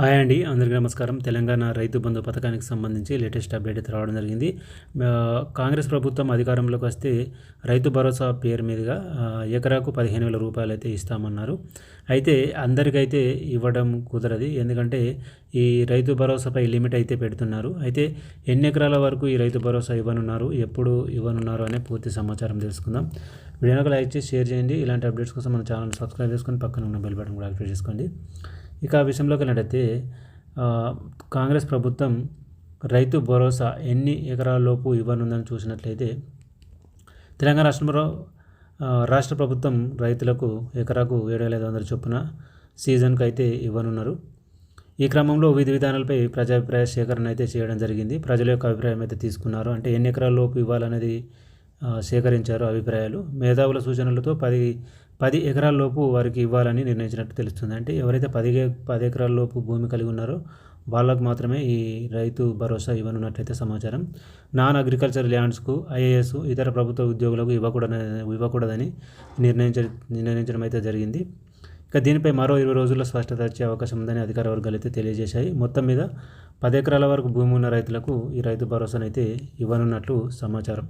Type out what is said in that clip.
Hi అండి అందరికీ నమస్కారం. తెలంగాణ రైతు బంధు పథకానికి సంబంధించి లేటెస్ట్ అప్డేట్ అయితే రావడం జరిగింది. కాంగ్రెస్ ప్రభుత్వం అధికారంలోకి వస్తే రైతు భరోసా పేరు మీదుగా ఎకరాకు పదిహేను వేల రూపాయలు అయితే ఇస్తామన్నారు. అయితే అందరికైతే ఇవ్వడం కుదరదు ఎందుకంటే ఈ రైతు భరోసాపై లిమిట్ అయితే పెడుతున్నారు. అయితే ఎన్ని ఎకరాల వరకు ఈ రైతు భరోసా ఇవ్వనున్నారు ఎప్పుడు ఇవ్వనున్నారు అనే పూర్తి సమాచారం తెలుసుకుందాం. వీడియోకి లైక్ చేసి షేర్ చేయండి. ఇలాంటి అప్డేట్స్ కోసం మన ఛానల్ సబ్స్క్రైబ్ చేసుకొని పక్కన ఉన్న బెల్ బటన్ కూడా యాక్టివేట్ చేసుకోండి. ఇక ఆ విషయంలోకి వెళ్ళినట్టయితే కాంగ్రెస్ ప్రభుత్వం రైతు భరోసా ఎన్ని ఎకరాలలోపు ఇవ్వనుందని చూసినట్లయితే తెలంగాణ రాష్ట్రంలో రాష్ట్ర ప్రభుత్వం రైతులకు ఎకరాకు ఏడు వేల ఐదు వందల చొప్పున సీజన్కి అయితే ఇవ్వనున్నారు. ఈ క్రమంలో విధి విధానాలపై ప్రజాభిప్రాయ సేకరణ అయితే చేయడం జరిగింది. ప్రజల యొక్క అభిప్రాయం అయితే తీసుకున్నారు. అంటే ఎన్ని ఎకరాలలోపు ఇవ్వాలనేది సేకరించారు అభిప్రాయాలు. మేధావుల సూచనలతో పది పది ఎకరాల లోపు వారికి ఇవ్వాలని నిర్ణయించినట్టు తెలుస్తుంది. అంటే ఎవరైతే పది పది ఎకరాల లోపు భూమి కలిగి ఉన్నారో వాళ్ళకు మాత్రమే ఈ రైతు భరోసా ఇవ్వనున్నట్లయితే సమాచారం. నాన్ అగ్రికల్చర్ ల్యాండ్స్కు ఐఏఎస్ ఇతర ప్రభుత్వ ఉద్యోగులకు ఇవ్వకూడదని ఇవ్వకూడదని నిర్ణయించ నిర్ణయించడం అయితే జరిగింది. ఇక దీనిపై మరో ఇరవై రోజుల్లో స్పష్టత వచ్చే అవకాశం ఉందని అధికార వర్గాలు అయితే తెలియజేశాయి. మొత్తం మీద పది ఎకరాల వరకు భూమి ఉన్న రైతులకు ఈ రైతు భరోసానైతే ఇవ్వనున్నట్లు సమాచారం.